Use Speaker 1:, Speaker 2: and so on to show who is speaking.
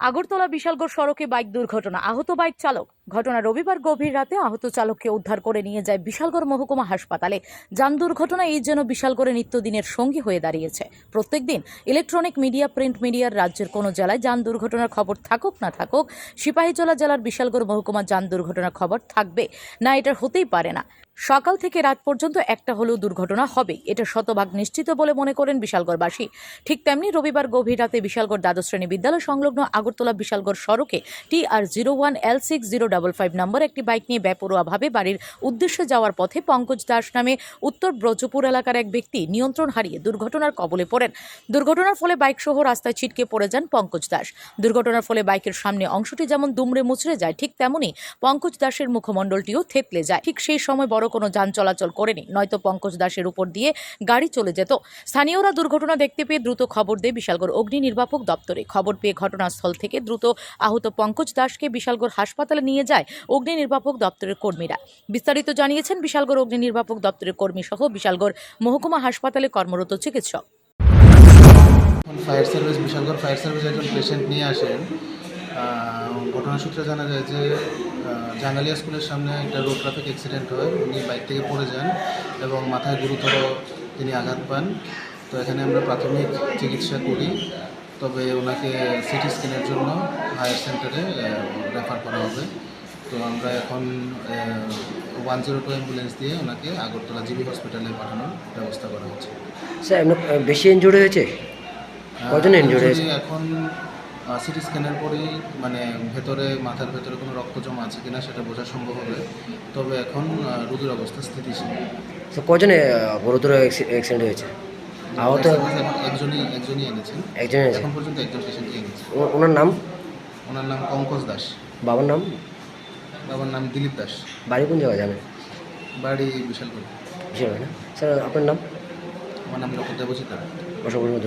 Speaker 1: আগরতলা বিশালগড় সড়কে বাইক দুর্ঘটনা। আহত বাইক চালক ঘটনা রবিবার গভীর রাতে আহত চালককে উদ্ধার করে নিয়ে যায় বিশালগড় মহকুমা হাসপাতালে। যান দুর্ঘটনা এই যেন বিশালগড়ে নিত্যদিনের সঙ্গী হয়ে দাঁড়িয়েছে। প্রত্যেকদিন ইলেকট্রনিক মিডিয়া প্রিন্ট মিডিয়ার রাজ্যের কোনো জেলায় যান দুর্ঘটনার খবর থাকুক না থাকুক, সিপাহীজলা জেলার বিশালগড় মহকুমা যান দুর্ঘটনার খবর থাকবে। না, এটা হতেই পারে না। সকাল থেকে রাত পর্যন্ত একটা হলেও দুর্ঘটনা হবে, এটা শতভাগ নিশ্চিত বলে মনে করেন বিশালগড়বাসী। ঠিক তেমনি রবিবার গভীর রাতে বিশালগড় দ্বাদশ শ্রেণি বিদ্যালয় সংলগ্ন আগরতলা বিশালগড় সড়কে T R zero one L six zero double five নম্বর একটি বাইক নিয়ে বেপরোয়াভাবে বাড়ির উদ্দেশ্যে যাওয়ার পথে পঙ্কজ দাস নামে উত্তর ব্রজপুর এলাকার এক ব্যক্তি নিয়ন্ত্রণ হারিয়ে দুর্ঘটনার কবলে পড়েন। দুর্ঘটনার ফলে বাইক সহ রাস্তায় ছিটকে পড়ে যান পঙ্কজ দাস। দুর্ঘটনার ফলে বাইকের সামনে অংশটি যেমন দুমড়ে মুচড়ে যায়, ঠিক তেমনি পঙ্কজ দাসের মুখমণ্ডলটিও থেতলে যায়। ঠিক সেই সময় বড় কোনো যান চলাচল করেনি, নয়তো পঙ্কজ দাসের উপর দিয়ে গাড়ি চলে যেত। স্থানীয়রা দুর্ঘটনা দেখতে পেয়ে দ্রুত খবর দেয় বিশালগড় অগ্নি নির্বাপক দপ্তরে। খবর পেয়ে ঘটনাস্থল থেকে দ্রুত আহত পঙ্কজ দাসকে বিশালগড় হাসপাতালে নিয়ে যায় অগ্নি নির্বাপক দপ্তরের কর্মীরা। বিস্তারিত জানিয়েছেন বিশালগড় অগ্নি নির্বাপক দপ্তরের কর্মী সহ বিশালগড় মহকুমা হাসপাতালে কর্মরত চিকিৎসক।
Speaker 2: Fire service Bishalgarh fire service একজন পেশেন্ট নিয়ে আসেন। আহ, ঘটনাসূত্রে জানা যায় যে জাঙ্গালিয়া স্কুলের সামনে একটা রোড ট্রাফিক অ্যাক্সিডেন্ট হয়। উনি বাইক থেকে পড়ে যান এবং মাথায় গুরুতর তিনি আঘাত পান। তো এখানে আমরা প্রাথমিক চিকিৎসা করি। তবে ওনাকে সিটি স্ক্যানের জন্য হায়ার সেন্টারে রেফার করা হবে। তো আমরা এখন ওয়ান জিরো টু অ্যাম্বুলেন্স দিয়ে ওনাকে আগরতলা জিবি হসপিটালে পাঠানোর ব্যবস্থা করা হচ্ছে।
Speaker 3: স্যার বেশি ইনজুরি হয়েছে? কজন injured হয়েছে?
Speaker 2: এখন সিটি স্ক্যানের পরেই মানে ভেতরে মাথার ভেতরে কোনো রক্ত জমা আছে কিনা সেটা বোঝা সম্ভব হবে। তবে এখন রোগীর অবস্থা স্থিতিশীল।
Speaker 3: স্যার কজনে গুরুতর অ্যাক্সিডেন্ট হয়েছে? আহত?
Speaker 2: একজনই একজনই এনেছেন।
Speaker 3: একজন
Speaker 2: এখন পর্যন্ত একজন পেশেন্টই এনেছেন
Speaker 3: ওনার নাম?
Speaker 2: ওনার নাম পঙ্কজ দাস।
Speaker 3: বাবার নাম?
Speaker 2: বাবার নাম দিলীপ দাস।
Speaker 3: বাড়ি কোন জায়গায় যাবে?
Speaker 2: বাড়ি বিশালপুর।
Speaker 3: বুঝতে না? স্যার আপনার নাম?
Speaker 2: আমার নাম ডক্টর দেবজিৎ রায়।
Speaker 3: অসংখ্য ধন্যবাদ।